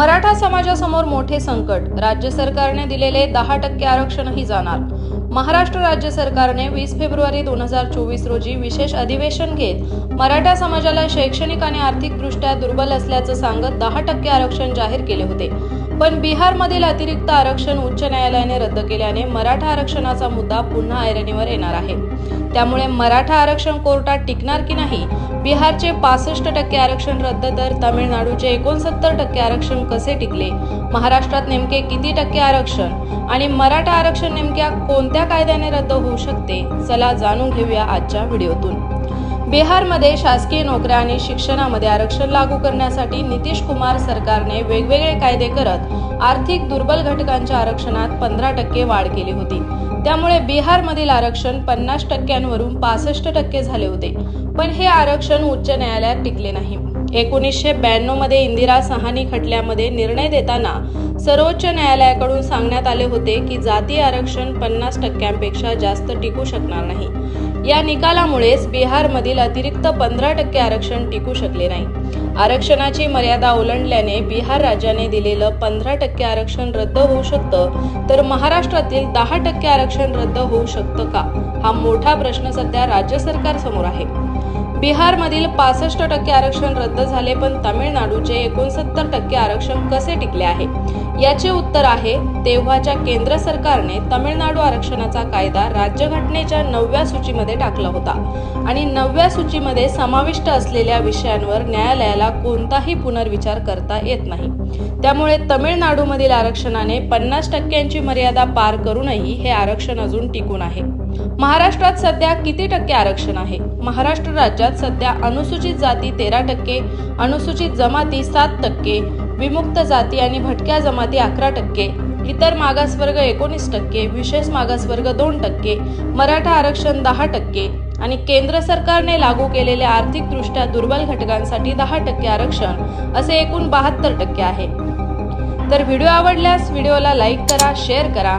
मराठा समाजासमोर मोठे संकट. राज्य सरकारने दिलेले दहा टक्के आरक्षणही जाणार. महाराष्ट्र राज्य सरकारने वीस फेब्रुवारी दोन हजार चोवीस रोजी विशेष अधिवेशन घेत मराठा समाजाला शैक्षणिक आणि आर्थिकदृष्ट्या दुर्बल असल्याचं सांगत दहा टक्के आरक्षण जाहीर केले होते. पण बिहारमधील अतिरिक्त आरक्षण उच्च न्यायालयाने रद्द केल्याने मराठा आरक्षणाचा मुद्दा पुन्हा ऐरणीवर येणार आहे. त्यामुळे मराठा आरक्षण कोर्टात टिकणार की नाही? बिहारचे पासष्ट टक्के आरक्षण रद्द तर तामिळनाडूचे एकोणसत्तर टक्के आरक्षण कसे टिकले? महाराष्ट्रात नेमके किती टक्के आरक्षण? आणि मराठा आरक्षण नेमक्या कोणत्या कायद्याने रद्द होऊ शकते? चला जाणून घेऊया आजच्या व्हिडिओतून. बिहारमध्ये शासकीय नोकऱ्या आणि शिक्षणामध्ये आरक्षण लागू करण्यासाठी नितीश कुमार सरकारने वेगवेगळे कायदे करत आर्थिक दुर्बल घटकांच्या आरक्षणात पंधरा टक्के वाढ केली होती. त्यामुळे बिहारमधील आरक्षण पन्नास टक्क्यांवरून पासष्ट टक्के झाले होते. पण हे आरक्षण उच्च न्यायालयात टिकले नाही. एकोणीसशे ब्याण्णवमध्ये इंदिरा सहानी खटल्यामध्ये निर्णय देताना सर्वोच्च न्यायालयाकडून सांगण्यात आले होते की जाती आरक्षण पन्नास टक्क्यांपेक्षा जास्त टिकू शकणार नाही. या निकालामुळेच बिहारमधील अतिरिक्त पंधरा टक्के आरक्षण टिकू शकले नाही. आरक्षणाची मर्यादा ओलांडल्याने बिहार राज्याने दिलेलं पंधरा टक्के आरक्षण रद्द होऊ शकतं तर महाराष्ट्रातील दहा टक्के आरक्षण रद्द होऊ शकतं का? हा मोठा प्रश्न सध्या राज्य सरकारसमोर आहे. बिहारमधील पासष्ट टक्के आरक्षण रद्द झाले पण तामिळनाडूचे एकोणसत्तर टक्के आरक्षण कसे टिकले आहे? याचे उत्तर आहे तेव्हाच्या केंद्र सरकारने तमिळनाडू आरक्षणाचा कायदा राज्यघटनेच्या नवव्या सूचीमध्ये टाकला होता. आणि नवव्या सूचीमध्ये समाविष्ट असलेल्या विषयांवर न्यायालयाला कोणताही पुनर्विचार करता येत नाही. त्यामुळे तमिळनाडूमधील आरक्षणाने पन्नास टक्क्यांची मर्यादा पार करूनही हे आरक्षण अजून टिकून आहे. महाराष्ट्रात सध्या किती टक्के आरक्षण आहे? महाराष्ट्र राज्यात सध्या अनुसूचित जाती तेरा टक्के अनुसूचित जमाती सात टक्के विमुक्त जाती आणि भटक्या जमाती अकरा टक्के इतर मागासवर्ग एकोणीस टक्के विशेष मागासवर्ग दोन टक्के मराठा आरक्षण दहा टक्के आणि केंद्र सरकारने लागू केलेले आर्थिकदृष्ट्या दुर्बल घटकांसाठी दहा टक्के आरक्षण असे एकूण बहात्तर टक्के आहे. तर व्हिडिओ आवडल्यास व्हिडिओला लाईक करा शेअर करा